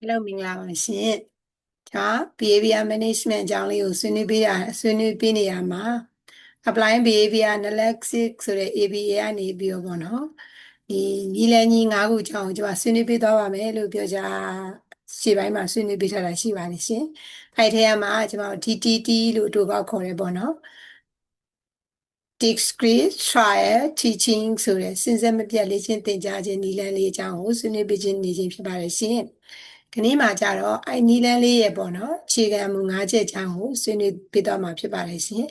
Hello မင်္ဂလာပါရှင်ကျွန်တော် behavior management အကြောင်းလေးကိုဆွေးနွေးပေးတာဆွေးနွေးပေးနေရမှာ apply behavior analysis ဆိုတဲ့ ABA ကနေပြီးတော့ပေါ့နော်ဒီညီလန်းကြီး၅ခုအကြောင်းကိုကျွန်မဆွေးနွေးပေးသွားပါမယ်လို့ပြောကြရှေ့ပိုင်းမှာဆွေးနွေးပေးထားတာရှိပါတယ်ရှင်အဲ့ထဲမှာကျွန်တော် DTT လို့အတူပေါက်ခေါ်တယ်ပေါ့နော် discrete trial teaching ဆိုတဲ့စဉ်ဆက်မပြတ်လေ့ကျင့်သင်ကြားခြင်းနည်းလမ်းလေးအကြောင်းကိုဆွေးနွေးပေးခြင်းနေခြင်းဖြစ်ပါတယ်ရှင် ဒီနေ့မှာကြတော့အဲ့နီလန်းလေးရဲ့ပေါ့နော်အခြေခံမူ၅ချက်အကြောင်းကိုဆွေးနွေးပေးသွားမှာဖြစ်ပါတယ်ရှင်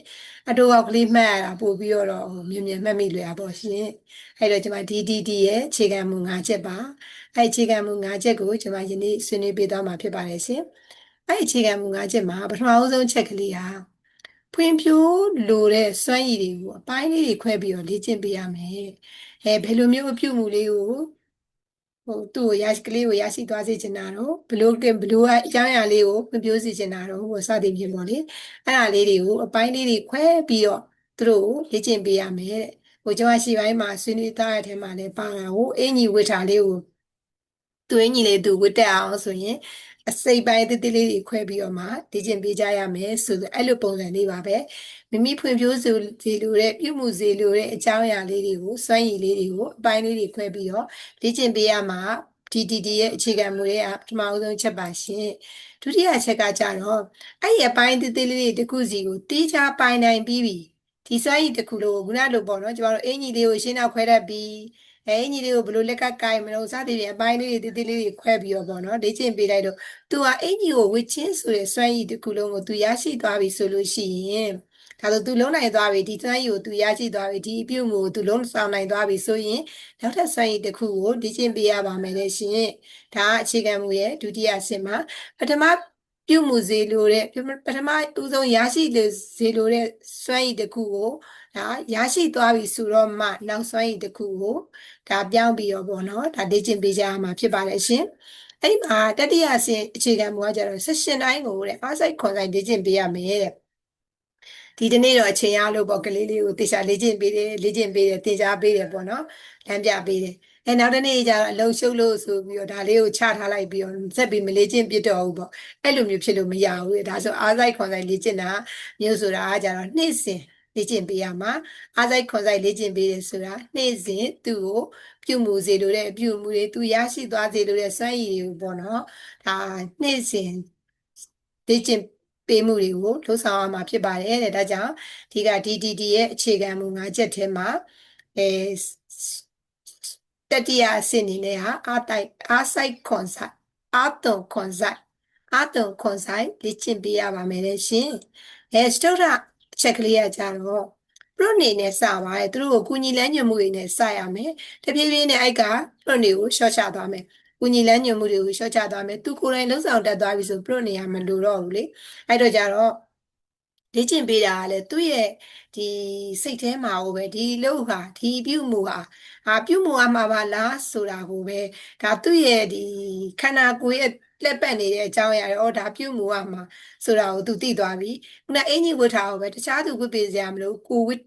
အတူအောက်ကလေးမှတ်ရတာပို့ပြီးတော့ဟိုမြင်မြင်မှတ်မိလွယ်ပါပေါ့ရှင်အဲ့တော့ကျွန်မ DDD ရဲ့အခြေခံမူ၅ချက်ပါအဲ့အခြေခံမူ၅ချက်ကိုကျွန်မယနေ့ဆွေးနွေးပေးသွားမှာဖြစ်ပါတယ်ရှင်အဲ့အခြေခံမူ၅ချက်မှာပထမအဆုံးချက်ကလေးဟာဖွံ့ဖြိုးလိုတဲ့စွမ်းရည်တွေကိုအပိုင်းလေးတွေခွဲပြီးတော့လေ့ကျင့်ပေးရမယ်အဲဘယ်လိုမျိုးအပြုမှုလေးကို ဟိုသူ့ကိုရရှိကလေးကိုရရှိသွားစေချင်တာတော့ဘလို့ကဘလို့အကြောင်းအရာလေးကိုမပြောစေချင်တာတော့ဟိုစသည်ဖြင့်ပေါ့လေအဲ့ဒါလေးတွေကိုအပိုင်းလေးတွေခွဲပြီးတော့သူတို့ကိုလေ့ကျင့်ပေးရမယ်တဲ့ဟိုကျွန်မရှိပိုင်းမှာဆွေးနွေးသားတဲ့အထက်မှာလည်းပါတာကိုအင်ကြီးဝစ်တာလေးကိုသူအင်ကြီးလေးသူဝစ်တက်အောင်ဆိုရင် အစိပ်ပိုင်းတိတိလေးတွေခွဲပြီးတော့မှလေ့ကျင့်ပေးကြရမယ်ဆိုတော့အဲ့လိုပုံစံလေးပါပဲမိမိဖွံ့ဖြိုးစေလိုတဲ့ပြုမှုစေလိုတဲ့အကြောင်းအရာလေးတွေကိုစွမ်းရည်လေးတွေကိုအပိုင်းလေးတွေခွဲပြီးတော့လေ့ကျင့်ပေးရမှာ DDD ရဲ့အခြေခံမူရဲ့ပထမအဆုံးချက်ပါရှင်ဒုတိယချက်ကကြတော့အဲ့ဒီအပိုင်းတိတိလေးတွေတစ်ခုစီကိုတေးချပိုင်နိုင်ပြီးပြီဒီစွမ်းရည်တစ်ခုလို့ခုနလိုပေါ့နော်ကျမတို့အင်ကြီးလေးကိုရှင်းနောက်ခွဲတတ်ပြီး အဲအင်ကြီးလေးကိုဘယ်လိုလက်ကကိုင်မလို့စသည်ဖြင့်အပိုင်းလေးတွေတိတိလေးတွေခွဲပြီးတော့ပေါ့နော်လေ့ကျင့်ပေးလိုက်တော့သူကအင်ကြီးကိုဝစ်ချင်းဆိုတဲ့စွမ်းရည်တစ်ခုလုံးကိုသူရရှိသွားပြီဆိုလို့ရှိရင်ဒါဆိုသူလုံးနိုင်သွားပြီဒီစွမ်းရည်ကိုသူရရှိသွားပြီဒီအပြုတ်မှုကိုသူလုံးဆောင်နိုင်သွားပြီဆိုရင်နောက်ထပ်စွမ်းရည်တစ်ခုကိုလေ့ကျင့်ပေးရပါမယ်လေရှင်ဒါကအခြေခံမူရဲ့ဒုတိယအဆင့်မှာပထမ ပြုမှုစေလိုတဲ့ပထမဦးဆုံးရရှိစေလိုတဲ့စွမ်းရည်တစ်ခုကိုဒါရရှိသွားပြီဆိုတော့မှနောက်စွမ်းရည်တစ်ခုကိုဒါပြောင်းပြီးတော့ပေါ့နော်ဒါလေ့ကျင့်ပေးကြရမှာဖြစ်ပါတယ်ရှင်အဲ့ဒီမှာတတိယအဆင့်အခြေခံမူကကြတော့ session တိုင်းကိုတဲ့အားစိတ်ခွန်ဆိုင်လေ့ကျင့်ပေးရမယ်တဲ့ ဒီတနေ့တော့အချိန်ရလို့ပေါ့ကလေးလေးကိုတေချာလေ့ကျင့်ပေးတယ်လေ့ကျင့်ပေးတယ်သင်ကြားပေးတယ်ပေါ့နော်လမ်းပြပေးတယ်အဲနောက်တနေ့ကျတော့အလုံးရှုပ်လို့ဆိုပြီးတော့ဒါလေးကိုချထားလိုက်ပြီးတော့ဆက်ပြီးမလေ့ကျင့်ပြတော့ဘူးပေါ့အဲ့လိုမျိုးဖြစ်လို့မရဘူးဒါဆိုအားစိုက်ခွန်ဆိုင်လေ့ကျင့်တာမျိုးဆိုတာကကြတော့နေ့စဉ်လေ့ကျင့်ပေးရမှာအားစိုက်ခွန်ဆိုင်လေ့ကျင့်ပေးတယ်ဆိုတာနေ့စဉ်သူ့ကိုပြုမှုစေလိုတဲ့အပြုမှုတွေသူရရှိသွားစေလိုတဲ့စွမ်းရည်တွေကိုပေါ့နော်ဒါနေ့စဉ်လေ့ကျင့် ပေးမှုတွေကိုလှုပ်ဆောင်ရမှာဖြစ်ပါတယ်တဲ့ဒါကြောင့်ဒီက DDD ရဲ့အခြေခံမူ၅ချက်ထဲမှာအဲတတိယအဆင့်အနေနဲ့ဟာအာတိုက်အာဆိုင်ခွန်ဆိုင်အာတုံခွန်ဆိုင်အာတုံခွန်ဆိုင်လေ့ကျင့်ပေးရပါမယ်လေရှင်အဲစတုဒ္ဓအချက်ကလေးကကြတော့ပရုနေနဲ့စပါတယ်သူတို့ကိုကုညီလန်းညွှန်မှုတွေနဲ့စရမယ်တဖြည်းဖြည်းနဲ့အိုက်ကပရုနေကိုရှော့ချသွားမယ် ကုညီလန်းညွှန်မှုတွေကိုရှော့ချသွားမယ်သူကိုယ်တိုင်လှုပ်ဆောင်တတ်သွားပြီဆိုပရုနေရမလိုတော့ဘူးလေအဲ့တော့ကြတော့လေ့ကျင့်ပေးတာကလည်းသူ့ရဲ့ဒီစိတ်ထဲမှာဟိုပဲဒီလို့ဟာဒီပြုမှုဟာဟာပြုမှုအမှားပါလားဆိုတာကိုပဲဒါသူ့ရဲ့ဒီခန္ဓာကိုယ်ရဲ့လက်ပတ်နေတဲ့အကြောင်းအရာတွေအော်ဒါပြုမှုအမှားဆိုတာကိုသူသိသွားပြီခုနအင်ကြီးဝတ်ထားအောင်ပဲတခြားသူဝတ်ပေးစရာမလိုကိုဝတ်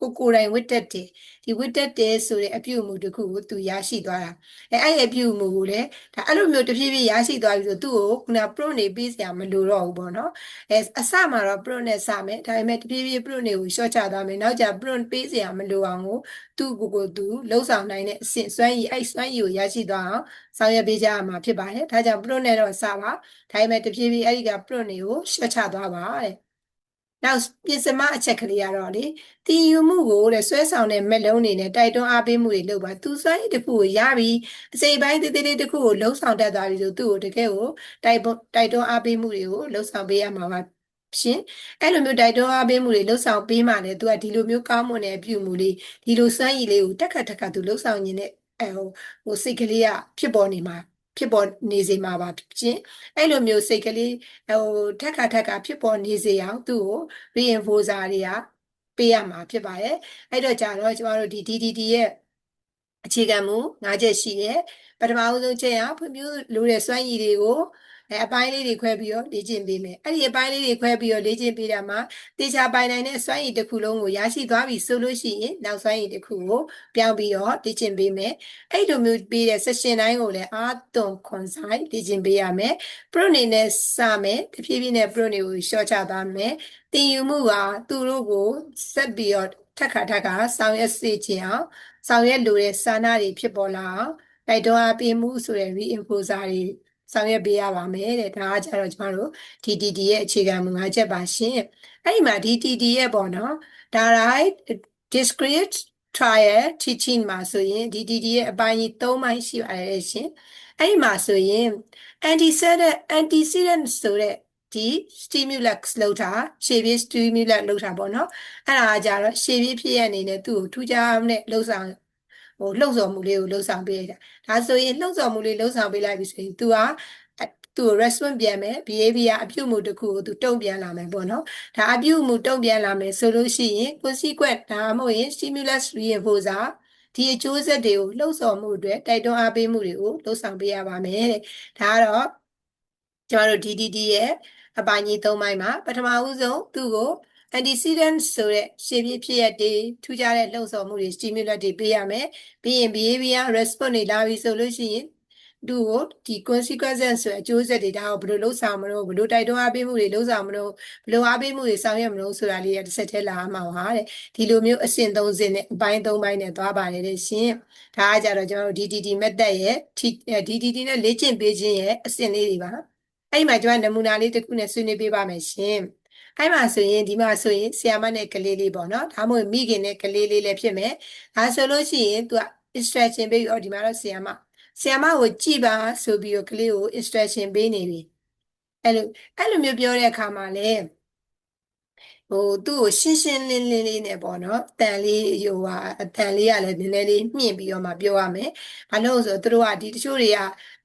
ကိုကိုယ်တိုင်ဝတ်တက်တယ်ဒီဝတ်တက်တယ်ဆိုတဲ့အပြုအမူတစ်ခုကိုသူရရှိသွားတာအဲအဲ့ရဲ့အပြုအမူကိုလည်းဒါအဲ့လိုမျိုးတဖြည်းဖြည်းရရှိသွားပြီဆိုသူ့ကိုခုန pro နေပေးစရာမလိုတော့ဘူးပေါ့နော်အဲအစမှာတော့ pro နဲ့စမယ်ဒါပေမဲ့တဖြည်းဖြည်း pro နေကိုရှော့ချသွားမယ်နောက်ကျ pro ပေးစရာမလိုအောင်ကိုသူ့ကိုယ်ကိုသူလှုပ်ဆောင်နိုင်တဲ့အဆင့်စွမ်းရည်အဲ့စွမ်းရည်ကိုရရှိသွားအောင်ဆောင်ရွက်ပေးကြရမှာဖြစ်ပါတယ်ဒါကြောင့် pro နဲ့တော့စပါဒါပေမဲ့တဖြည်းဖြည်းအဲ့ဒီက pro နေကိုရှော့ချသွားပါတဲ့ နောက်ပြင်စမအချက်ကလေးကတော့လေတည်ယူမှုကိုတဲ့ဆွဲဆောင်တဲ့မက်လုံးတွေနဲ့တိုက်တွန်းအားပေးမှုတွေလုပ်ပါသူစွမ်းရည်တစ်ခုကိုရပြီးအစိပ်ပိုင်းသေးသေးလေးတစ်ခုကိုလှုပ်ဆောင်တတ်သွားပြီဆိုသူ့ကိုတကယ်ကိုတိုက်တိုက်တွန်းအားပေးမှုတွေကိုလှုပ်ဆောင်ပေးရမှာပါရှင်အဲ့လိုမျိုးတိုက်တွန်းအားပေးမှုတွေလှုပ်ဆောင်ပေးမှလည်းသူကဒီလိုမျိုးကောင်းမွန်တဲ့အပြုမှုလေးဒီလိုစွမ်းရည်လေးကိုတက်ခတ်တက်ခတ်သူလှုပ်ဆောင်နေတဲ့အဲဟိုဟိုစိတ်ကလေးကဖြစ်ပေါ်နေမှာ ဖြစ်ပေါ်နေစေမှာပါရှင်အဲ့လိုမျိုးစိတ်ကလေးဟိုထက်ခါထက်ခါဖြစ်ပေါ်နေစေအောင်သူ့ကို reinforcer တွေကပေးရမှာဖြစ်ပါတယ်အဲ့တော့ကြာတော့ကျမတို့ဒီ DDD ရဲ့အခြေခံမူ၅ချက်ရှိတယ်ပထမဦးဆုံးချက်ရဖွံ့ဖြိုးလိုတဲ့စွမ်းရည်တွေကို အဲအပိုင်းလေးတွေခွဲပြီးတော့လေ့ကျင့်ပေးမယ်အဲ့ဒီအပိုင်းလေးတွေခွဲပြီးတော့လေ့ကျင့်ပေးတာမှာတေချာပိုင်နိုင်တဲ့စွမ်းရည်တစ်ခုလုံးကိုရရှိသွားပြီဆိုလို့ရှိရင်နောက်စွမ်းရည်တစ်ခုကိုပြောင်းပြီးတော့လေ့ကျင့်ပေးမယ်အဲ့လိုမျိုးပေးတဲ့ session တိုင်းကိုလည်းအာသွန်ခွန်ဆိုင်လေ့ကျင့်ပေးရမယ် pro အနေနဲ့စမယ်တဖြည်းဖြည်းနဲ့ pro တွေကိုရှော့ချသွားမယ်တင်ယူမှုကသူတို့ကိုဆက်ပြီးတော့ထက်ခါထက်ခါဆောင်ရွက်စေခြင်းအောင်ဆောင်ရွက်လိုတဲ့စာနာတွေဖြစ်ပေါ်လာအောင်တိုက်တွန်းအားပေးမှုဆိုတဲ့ reinforcer တွေ ဆောင်ရွက်ပေးရပါမယ်တဲ့ဒါကကြတော့ကျမတို့ DTD ရဲ့အခြေခံမူ၅ချက်ပါရှင်အဲ့ဒီမှာ DTD ရဲ့ပေါ့နော်ဒါ right discrete trial teaching မှာဆိုရင် DTD ရဲ့အပိုင်းကြီး၃ပိုင်းရှိပါတယ်ရှင်အဲ့ဒီမှာဆိုရင် antecedent antecedent ဆိုတဲ့ဒီ stimulus လောက်တာရှေ့ပြေး stimulus လောက်တာပေါ့နော်အဲ့ဒါကကြတော့ရှေ့ပြေးဖြစ်ရအနေနဲ့သူ့ကိုထူးခြားတဲ့လှုပ်ဆောင် ဟိုလှုပ်ဆော်မှုလေးကိုလှုပ်ဆောင်ပေးလိုက်တာဒါဆိုရင်လှုပ်ဆော်မှုလေးလှုပ်ဆောင်ပေးလိုက်ပြီဆိုရင် तू ဟာသူ့ response ပြန်မယ် behavior အပြုတ်မှုတစ်ခုကိုသူတုံ့ပြန်လာမယ်ပေါ့နော်ဒါအပြုတ်မှုတုံ့ပြန်လာမယ်ဆိုလို့ရှိရင် consequent ဒါမှမဟုတ်ရင် stimulus reinforcer ဒီအကျိုးဆက်တွေကိုလှုပ်ဆော်မှုအတွက်တိုက်တွန်းအားပေးမှုတွေကိုလှုပ်ဆောင်ပေးရပါမယ်တဲ့ဒါကတော့ကျွန်တော်တို့ DDD ရဲ့အပိုင်းကြီး၃ပိုင်းမှာပထမဦးဆုံးသူ့ကို antecedent ဆိုတဲ့ရှေ့ပြေးဖြစ်ရတဲ့ထူးခြားတဲ့လှုပ်ဆော်မှုတွေ stimulus တွေပေးရမယ်ပြီးရင် behavior response တွေလာပြီဆိုလို့ရှိရင်သူ့ကိုဒီ consequences ဆိုအကျိုးဆက်တွေဒါကိုဘယ်လိုလှုပ်ဆောင်မလို့ဘယ်လိုတိုက်တွန်းအားပေးမှုတွေလှုပ်ဆောင်မလို့ဘယ်လိုအားပေးမှုတွေဆောင်ရွက်မလို့ဆိုတာလေးတစ်ဆက်တည်းလာမှာပါတဲ့ဒီလိုမျိုးအဆင့်၃ဆင့်နဲ့အပိုင်း၃ပိုင်းနဲ့သွားပါတယ်တဲ့ရှင်ဒါကကြတော့ကျွန်တော်တို့ DDD method ရဲ့ DDD နဲ့လေ့ကျင့်ပေးခြင်းရဲ့အဆင့်လေးတွေပါအဲ့ဒီမှာကျွန်တော်နမူနာလေးတစ်ခုနဲ့ဆွေးနွေးပေးပါမယ်ရှင် အဲ့မှာဆိုရင်ဒီမှာဆိုရင်ဆီယာမနဲ့ကလေးလေးပေါ့နော်ဒါမှမဟုတ်မိခင်နဲ့ကလေးလေးလည်းဖြစ်မယ်ဒါဆိုလို့ရှိရင် तू က instruction ပေးပြီးတော့ဒီမှာတော့ဆီယာမဆီယာမကိုကြည်ပါဆိုပြီးတော့ကလေးကို instruction ပေးနေပြီအဲ့လိုအဲ့လိုမျိုးပြောတဲ့အခါမှာလည်း ဟိုသူ့ကိုရှင်းရှင်းလင်းလင်းလေးနဲ့ပေါ့နော်တန်လေးဟိုဟာအတန်လေးကလည်းနည်းနည်းလေးမြင့်ပြီးတော့မှပြောရမယ်။ဘာလို့ဆိုတော့သူတို့ကဒီတချို့တွေက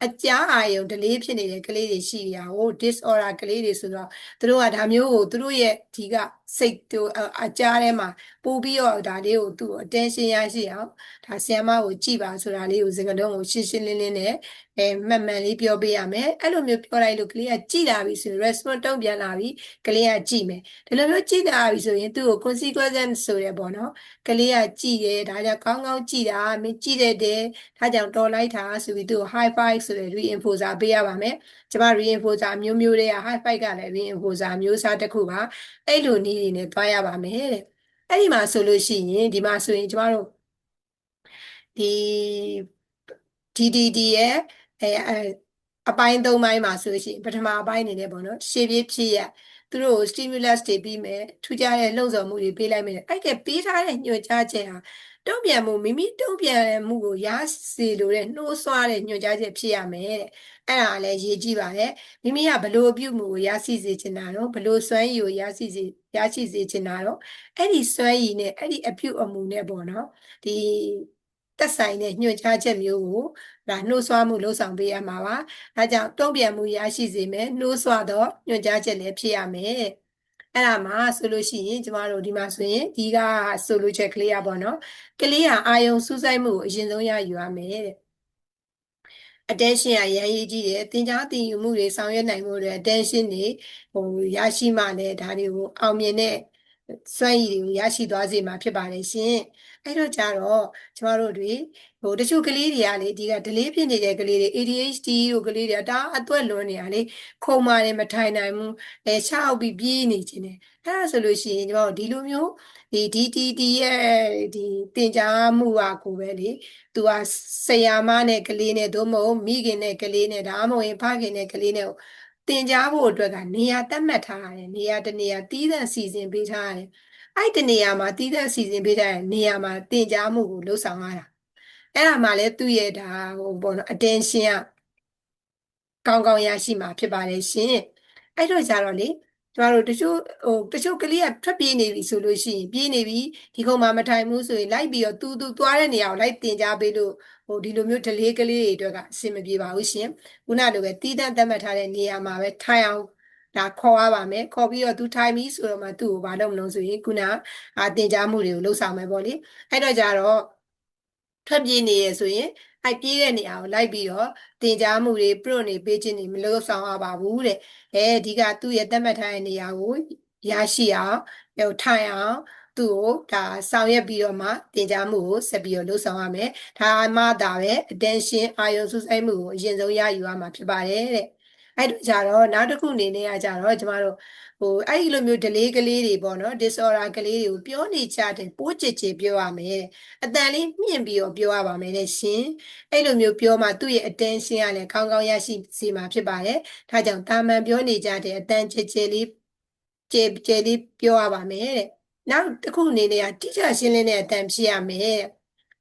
အကြားအာယုံ delay ဖြစ်နေတဲ့ကလေးတွေရှိရဟို disorder ကလေးတွေဆိုတော့သူတို့ကဒါမျိုးကိုသူတို့ရဲ့ဒီက စိတ်တို့အကြားထဲမှာပို့ပြီးတော့ဒါလေးကိုသူ့ကို attention ရရှိအောင်ဒါဆီယမကိုကြည်ပါဆိုတာလေးကိုစကားလုံးကိုရှင်းရှင်းလင်းလင်းနဲ့အဲမှန်မှန်လေးပြောပေးရမယ်အဲ့လိုမျိုးပြောလိုက်လို့ကလေးကကြည်လာပြီဆိုရင် response တုံ့ပြန်လာပြီကလေးကကြည်မယ်ဒီလိုမျိုးကြည်လာပြီဆိုရင်သူ့ကို consequence ဆိုရပေါ့နော်ကလေးကကြည်တယ်ဒါကြောင့်ကောင်းကောင်းကြည်တာမင်းကြည်တဲ့တဲ့ဒါကြောင့်တော်လိုက်တာဆိုပြီးသူ့ကို high five ဆိုတဲ့ reinforcer ပေးရပါမယ်ကျမ reinforcer မျိုးမျိုးတွေက high five ကလည်း reinforcer မျိုးစားတစ်ခုပါအဲ့လိုနည်းတွေနဲ့တွားရပါမယ်တဲ့အဲ့ဒီမှာဆိုလို့ရှိရင်ဒီမှာဆိုရင်ကျမတို့ဒီ DDD ရဲ့အဲအပိုင်း၃ပိုင်းမှာဆိုလို့ရှိရင်ပထမအပိုင်းအနေနဲ့ပေါ့နော်ရှေ့ပြေးဖြစ်ရသူတို့ stimulus တွေပြီးမယ်ထူးခြားတဲ့လှုပ်ဆော်မှုတွေပေးလိုက်မယ်အဲ့ကပေးထားတဲ့ညွှန်ကြားချက်ဟာ တုံ့ပြန်မှုမိမိတုံ့ပြန်မှုကိုရစေလိုတဲ့နှိုးဆွားတဲ့ညွှန်ကြားချက်ဖြစ်ရမယ်တဲ့အဲ့ဒါလည်းရေးကြည့်ပါလေမိမိကဘလို့အပြုမှုကိုရရှိစေချင်တာတော့ဘလို့စွမ်းရည်ကိုရရှိစေရရှိစေချင်တာတော့အဲ့ဒီစွမ်းရည်နဲ့အဲ့ဒီအပြုအမူနဲ့ပေါ့နော်ဒီသက်ဆိုင်တဲ့ညွှန်ကြားချက်မျိုးကိုဒါနှိုးဆွားမှုလှုပ်ဆောင်ပေးရမှာပါဒါကြောင့်တုံ့ပြန်မှုရရှိစေမယ်နှိုးဆွားတော့ညွှန်ကြားချက်လည်းဖြစ်ရမယ် အဲ့ဒါမှဆိုလို့ရှိရင်ကျမတို့ဒီမှာဆိုရင်ဒီကဆိုလို့ချက်ကလေးရပါတော့ကလေးဟာအာယုံစူးစိုက်မှုကိုအရင်ဆုံးရယူရမယ်တဲ့ attention ကရမ်းရေးကြီးတယ်သင်ကြားသင်ယူမှုတွေဆောင်ရွက်နိုင်မှုတွေ attention တွေဟိုရရှိမှလည်းဒါတွေကိုအောင်မြင်တဲ့စွမ်းရည်တွေကိုရရှိသွားစေမှာဖြစ်ပါတယ်ရှင်အဲ့တော့ကြတော့ကျမတို့တွေ ဟိုတချို့ကလေးတွေကလေဒီက delay ဖြစ်နေတဲ့ကလေးတွေ ADHD တို့ကလေးတွေတအားအသွက်လွန်နေတာလေခုံမာတယ်မထိုင်နိုင်ဘူးအဲရှောက်ပြီးပြေးနေခြင်းတယ်အဲ့ဒါဆိုလို့ရှိရင်ကျွန်တော်ဒီလိုမျိုးဒီ DTT ရဲ့ဒီသင်ကြားမှုဟာကိုပဲလေသူကဆရာမနဲ့ကလေးနဲ့သို့မဟုတ်မိခင်နဲ့ကလေးနဲ့ဒါမှမဟုတ်ဖခင်နဲ့ကလေးနဲ့သင်ကြားဖို့အတွက်ကနေရာတတ်မှတ်ထားရတယ်နေရာတနေရာတီးသန့်စီစဉ်ပေးထားရတယ်အဲ့ဒီနေရာမှာတီးသန့်စီစဉ်ပေးထားတဲ့နေရာမှာသင်ကြားမှုကိုလှုပ်ဆောင်ရတာ အဲ့ဒါမှလည်းသူ့ရဲ့ဒါဟိုပေါ့နော် attention ကကောင်းကောင်းရရှိမှာဖြစ်ပါတယ်ရှင်အဲ့တော့ကြတော့လေကျမတို့တချို့ဟိုတချို့ကလေးကထွက်ပြေးနေပြီဆိုလို့ရှိရင်ပြေးနေပြီဒီကုန်းမှာမထိုင်ဘူးဆိုရင်လိုက်ပြီးတော့သူသူသွားတဲ့နေရာကိုလိုက်တင်ကြပေးလို့ဟိုဒီလိုမျိုး delay ကလေးတွေအတွက်ကအဆင်မပြေပါဘူးရှင်ခုနလိုပဲတီးတန့်သတ်မှတ်ထားတဲ့နေရာမှာပဲထိုင်အောင်ဒါခေါ်ရပါမယ်ခေါ်ပြီးတော့သူထိုင်ပြီဆိုတော့မှသူ့ကိုဘာလုပ်မလို့ဆိုရင်ခုနအာတင် जा မှုတွေကိုလှုပ်ဆောင်မယ်ပေါ့လေအဲ့တော့ကြတော့ ထွက်ပြေးနေရဆိုရင်အဲ့ပြေးတဲ့နေရာကိုလိုက်ပြီးတော့တင်ကြားမှုတွေ prompt တွေပေးခြင်းတွေမလုပ်ဆောင်ရပါဘူးတဲ့အဲဒီကသူ့ရဲ့သတ်မှတ်ထားတဲ့နေရာကိုရရှိအောင်ဟိုထိုင်အောင်သူ့ကိုဒါဆောင်ရွက်ပြီးတော့မှတင်ကြားမှုကိုဆက်ပြီးတော့လုပ်ဆောင်ရမယ်ဒါမှသာပဲ attention အာရုံစူးစိုက်မှုကိုအရင်ဆုံးရယူရမှာဖြစ်ပါတယ်တဲ့ အဲ့တော့ကြတော့နောက်တစ်ခုအနေနဲ့ကကြတော့ကျမတို့ဟိုအဲ့ဒီလိုမျိုး delay ကလေးတွေပေါ့နော် disorder ကလေးတွေကိုပြောနေကြတယ်ပိုးကြစ်ကြစ်ပြောရမယ်တဲ့အတန်လေးမြင့်ပြီးတော့ပြောရပါမယ်တဲ့ရှင်အဲ့လိုမျိုးပြောမှသူ့ရဲ့ attention ကလည်းကောင်းကောင်းရရှိစေမှာဖြစ်ပါတယ်ဒါကြောင့်တာမန်ပြောနေကြတဲ့အတန်ကြစ်ကြစ်လေးကြဲကြဲလေးပြောရပါမယ်တဲ့နောက်တစ်ခုအနေနဲ့ကတိကျရှင်းလင်းတဲ့အတန်ဖြစ်ရမယ်တဲ့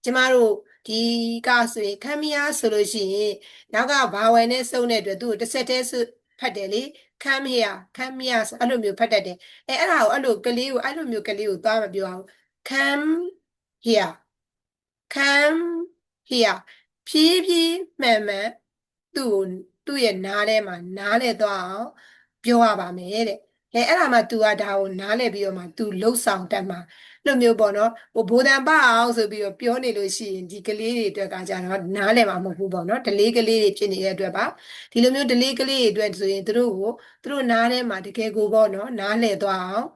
ကျမတို့ ဒီကဆိုရင်ခမရဆိုလို့ရှိရင်နောက်ကဘာဝယ်နဲ့စုံတဲ့အတွက်သူ့ကိုတစ်ဆက်တည်းဖတ်တယ်လေ come here come here ဆိုအဲ့လိုမျိုးဖတ်တတ်တယ်အဲအဲ့ဒါကိုအဲ့လိုကလေးကိုအဲ့လိုမျိုးကလေးကိုသွားမပြောအောင် come here come here ဖြည်းဖြည်းမှန်မှန်သူ့ကိုသူ့ရဲ့နားထဲမှာနားလဲသွားအောင်ပြောရပါမယ်တဲ့အဲအဲ့ဒါမှ तू ကဒါကိုနားလဲပြီးတော့မှ तू လှုပ်ဆောင်တတ်မှာ လို့မျိုးပေါ့နော်ဟိုဘိုးတန်ပအောင်ဆိုပြီးတော့ပြောနေလို့ရှိရင်ဒီကလေးတွေအတွက်ကကြတော့နားလဲမှာမဟုတ်ဘူးပေါ့နော်ဒလေးကလေးတွေဖြစ်နေတဲ့အတွက်ပါဒီလိုမျိုးဒလေးကလေးတွေအတွက်ဆိုရင်တို့ကိုတို့နားထဲမှာတကယ်ကိုပေါ့နော်နားလဲသွားအောင်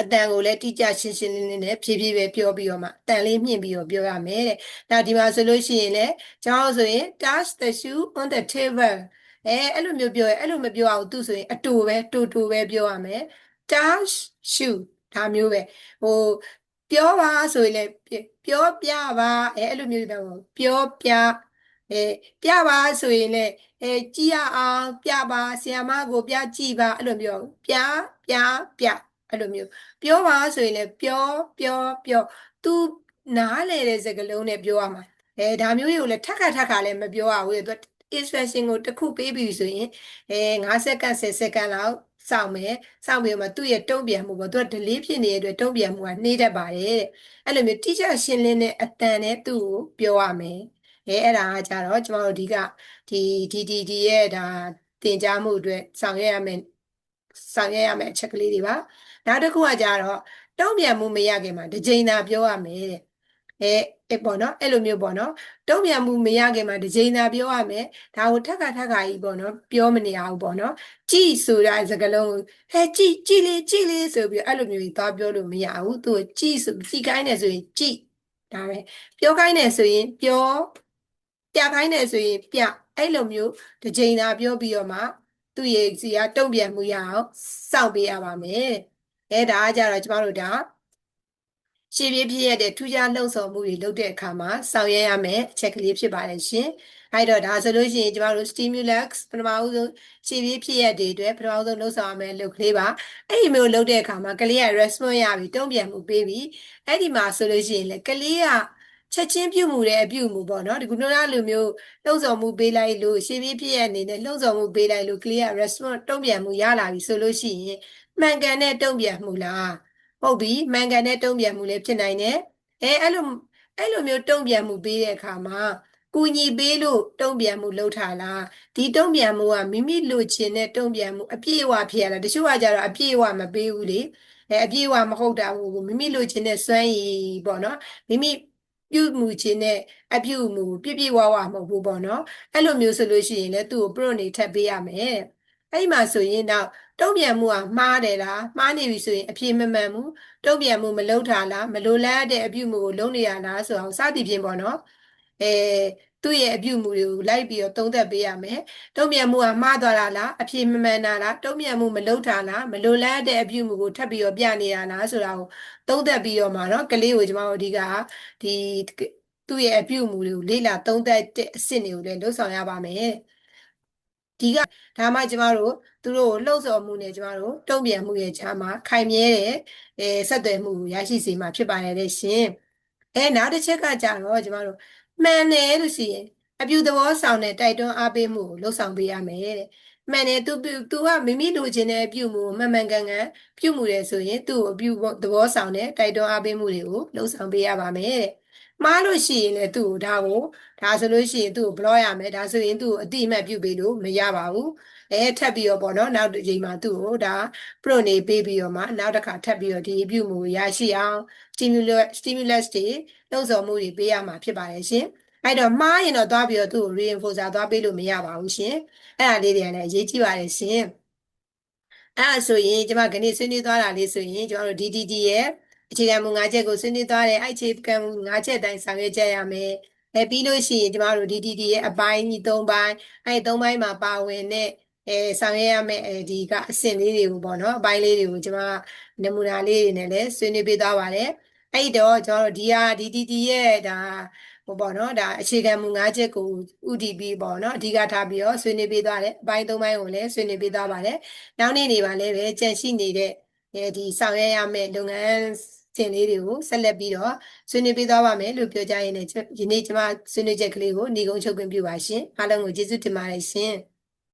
အတန်ကိုလည်းတိကျရှင်းရှင်းလင်းလင်းနဲ့ဖြည်းဖြည်းပဲပြောပြီးတော့မှအတန်လေးမြင့်ပြီးတော့ပြောရမယ်တဲ့။ဒါဒီမှာဆိုလို့ရှိရင်လည်းကျွန်တော်ဆိုရင် touch the shoe on the table အဲအဲ့လိုမျိုးပြောရဲအဲ့လိုမပြောအောင်သူဆိုရင်အတူပဲတူတူပဲပြောရမယ် touch shoe ဒါမျိုးပဲဟိုပြောပါဆိုရင်လည်းပြောပြပါအဲအဲ့လိုမျိုးတော့ပြောပြအဲပြပါဆိုရင်လည်းအဲကြည့်ရအောင်ပြပါဆီယမကိုပြကြည့်ပါအဲ့လိုမျိုးပြပြပြအဲ့လိုမျိုးပြောပါဆိုရင်လည်းပြောပြောပြော तू နားလေတဲ့စကားလုံးနဲ့ပြောရမှာအဲဒါမျိုးတွေကိုလည်းထက်ခါထက်ခါလည်းမပြောရဘူးသူ instruction ကိုတစ်ခုပေးပြီဆိုရင်အဲ9စက္ကန့်10စက္ကန့်လောက် စောင့်မယ်စောင့်ပြီးတော့မှသူ့ရဲ့တုံ့ပြန်မှုပေါ့သူက delay ဖြစ်နေတဲ့အတွက်တုံ့ပြန်မှုကနှေးတတ်ပါတယ်တဲ့အဲ့လိုမျိုး teacher ရှင်းလင်းတဲ့အတန်နဲ့သူ့ကိုပြောရမယ်အဲအဲ့ဒါကကြတော့ကျမတို့ဒီကဒီဒီဒီဒီရဲ့ဒါသင်ကြားမှုအတွက်ဆောင်ရွက်ရမယ်ဆောင်ရွက်ရမယ်အချက်ကလေးတွေပါနောက်တစ်ခုကကြတော့တုံ့ပြန်မှုမရခင်မှာတစ်ချိန်သာပြောရမယ်တဲ့ အဲအဲ့ပေါ့နော်အဲ့လိုမျိုးပေါ့နော်တုံ့ပြန်မှုမရခင်မှာတစ်ချိန်သာပြောရမယ်ဒါကိုထက်ကထက်ကကြီးပေါ့နော်ပြောမနေရဘူးပေါ့နော်ကြည်ဆိုတာစကားလုံးဟဲကြည်ကြည်လေးကြည်လေးဆိုပြီးအဲ့လိုမျိုးကြီးသွားပြောလို့မရဘူးသူကြည်ဆိုကြည်ခိုင်းတယ်ဆိုရင်ကြည်ဒါပဲပြောခိုင်းတယ်ဆိုရင်ပြောပြခိုင်းတယ်ဆိုရင်ပြအဲ့လိုမျိုးတစ်ချိန်သာပြောပြီးတော့မှသူ့ရဲ့စီကတုံ့ပြန်မှုရအောင်စောင့်ပေးရပါမယ်အဲဒါကကြတော့ကျမတို့ဒါ ရှေ့ပြေးဖြစ်ရတဲ့ထူးခြားလှုပ်ဆောင်မှုတွေလုပ်တဲ့အခါမှာဆောင်ရွက်ရမယ်အချက်ကလေးဖြစ်ပါတယ်ရှင်။အဲ့တော့ဒါဆိုလို့ရှိရင်ကျမတို့ stimulus ပထမဦးဆုံးရှေ့ပြေးဖြစ်ရတဲ့အတွက်ပထမဦးဆုံးလှုပ်ဆောင်ရမယ်လုပ်ကလေးပါ။အဲ့ဒီမျိုးလုပ်တဲ့အခါမှာကလေးက response ရပြီတုံ့ပြန်မှုပေးပြီ။အဲ့ဒီမှာဆိုလို့ရှိရင်လေကလေးကချက်ချင်းပြုမှုတဲ့အပြုမှုပေါ့နော်ဒီကုနာလိုမျိုးလှုံ့ဆော်မှုပေးလိုက်လို့ရှေ့ပြေးဖြစ်ရအနေနဲ့လှုံ့ဆော်မှုပေးလိုက်လို့ကလေးက response တုံ့ပြန်မှုရလာပြီဆိုလို့ရှိရင်မှန်ကန်တဲ့တုံ့ပြန်မှုလား ဟုတ်ပြီမှန်ကန်တဲ့တုံ့ပြန်မှုလည်းဖြစ်နိုင်တယ်အဲအဲ့လိုအဲ့လိုမျိုးတုံ့ပြန်မှုပေးတဲ့အခါမှာကူညီပေးလို့တုံ့ပြန်မှုလုပ်ထားလားဒီတုံ့ပြန်မှုကမိမိလိုချင်တဲ့တုံ့ပြန်မှုအပြည့်အဝဖြစ်ရလားတချို့ကကြတော့အပြည့်အဝမပေးဘူးလေအဲအပြည့်အဝမဟုတ်တာဘူးမိမိလိုချင်တဲ့စွမ်းရည်ပေါ့နော်မိမိပြုမှုခြင်းနဲ့အပြုမှုပြည့်ပြည့်ဝဝမဟုတ်ဘူးပေါ့နော်အဲ့လိုမျိုးဆိုလို့ရှိရင်လည်းသူ့ကို pro နေထပ်ပေးရမယ်အဲ့ဒီမှာဆိုရင်တော့ တုံ့ပြန်မှုကမှားတယ်လားမှားနေပြီဆိုရင်အပြေမမှန်ဘူးတုံ့ပြန်မှုမလုပ်တာလားမလိုလားတဲ့အပြုမှုကိုလုပ်နေရလားဆိုအောင်စသည်ဖြင့်ပေါ့နော်အဲသူ့ရဲ့အပြုမှုတွေကိုလိုက်ပြီးတော့သုံးသပ်ပေးရမယ်တုံ့ပြန်မှုကမှားသွားတာလားအပြေမမှန်တာလားတုံ့ပြန်မှုမလုပ်တာလားမလိုလားတဲ့အပြုမှုကိုထပ်ပြီးတော့ပြနေတာလားဆိုတာကိုသုံးသပ်ပြီးတော့မှတော့ကလေးကိုကျွန်တော်တို့အဓိကဒီသူ့ရဲ့အပြုမှုတွေကိုလေ့လာသုံးသပ်တဲ့အဆင့်တွေကိုလည်းလှုပ်ဆောင်ရပါမယ် ဒီကဒါမှကျမတို့သူတို့ကိုလှုပ်ဆော်မှုနဲ့ကျမတို့တုံ့ပြန်မှုရဲ့ခြားမှာခိုင်မြဲတဲ့အဲဆက်သွယ်မှုကိုရရှိစေမှာဖြစ်ပါတယ်တဲ့ရှင်အဲနောက်တစ်ချက်ကကြတော့ကျမတို့မှန်တယ်လို့ရှိရင်အပြုသဘောဆောင်တဲ့တိုက်တွန်းအားပေးမှုကိုလှုပ်ဆောင်ပေးရမယ်တဲ့မှန်တယ်သူသူကမိမိလိုချင်တဲ့အပြုမှုကိုမှန်မှန်ကန်ကန်ပြုမှုတယ်ဆိုရင်သူ့ကိုအပြုသဘောဆောင်တဲ့တိုက်တွန်းအားပေးမှုတွေကိုလှုပ်ဆောင်ပေးရပါမယ်တဲ့ မှားလို့ရှိရင်လည်းသူ့ကိုဒါကိုဒါဆိုလို့ရှိရင်သူ့ကို block ရမယ်ဒါဆိုရင်သူ့ကိုအတိအမှတ်ပြုပေးလို့မရပါဘူးအဲထပ်ပြီးတော့ပေါ့နော်နောက်တစ်ချိန်မှာသူ့ကိုဒါ pro နေပေးပြီးတော့မှနောက်တစ်ခါထပ်ပြီးတော့ဒီပြုမှုကိုရရှိအောင် stimulus stimulus တွေနှုတ်ဆော်မှုတွေပေးရမှာဖြစ်ပါတယ်ရှင်အဲ့တော့မှားရင်တော့သွားပြီးတော့သူ့ကို reinforcer သွားပေးလို့မရပါဘူးရှင်အဲ့ဒါလေးတွေကလည်းအရေးကြီးပါတယ်ရှင်အဲ့ဒါဆိုရင်ကျွန်မခဏဆွေးနွေးသွားတာလေးဆိုရင်ကျွန်တော်တို့ DDD ရဲ့ အခြေခံမူ၅ချက်ကိုဆွေးနွေးသွားတယ်အဲ့အခြေခံမူ၅ချက်တိုင်းဆောင်ရွက်ကြရမယ်အဲပြီးလို့ရှိရင်ကျမတို့ DDD ရဲ့အပိုင်းကြီး၃ပိုင်းအဲ၃ပိုင်းမှာပါဝင်တဲ့အဲဆောင်ရွက်ရမယ့်အဲဒီကအဆင့်လေးတွေကိုပေါ့နော်အပိုင်းလေးတွေကိုကျမနမူနာလေးတွေနဲ့လည်းဆွေးနွေးပေးသွားပါတယ်အဲ့တော့ကျွန်တော်တို့ဒီဟာ DDD ရဲ့ဒါဟိုပေါ့နော်ဒါအခြေခံမူ၅ချက်ကို UDP ပေါ့နော်အဓိကထားပြီးတော့ဆွေးနွေးပေးသွားတယ်အပိုင်း၃ပိုင်းကိုလည်းဆွေးနွေးပေးသွားပါတယ်နောက်နေ့နေပါလည်းပဲကြန့်ရှိနေတဲ့အဲဒီဆောင်ရွက်ရမယ့်လုပ်ငန်း စဉ်လေးတွေကိုဆက်လက်ပြီးတော့ဆွေးနွေးပေးသွားပါမယ်လို့ပြောကြရင်းနဲ့ဒီနေ့ကျွန်မဆွေးနွေးချက်ကလေးကိုညီကုန်းချုပ်ခွင့်ပြုပါရှင်အားလုံးကိုကျေးဇူးတင်ပါတယ်ရှင်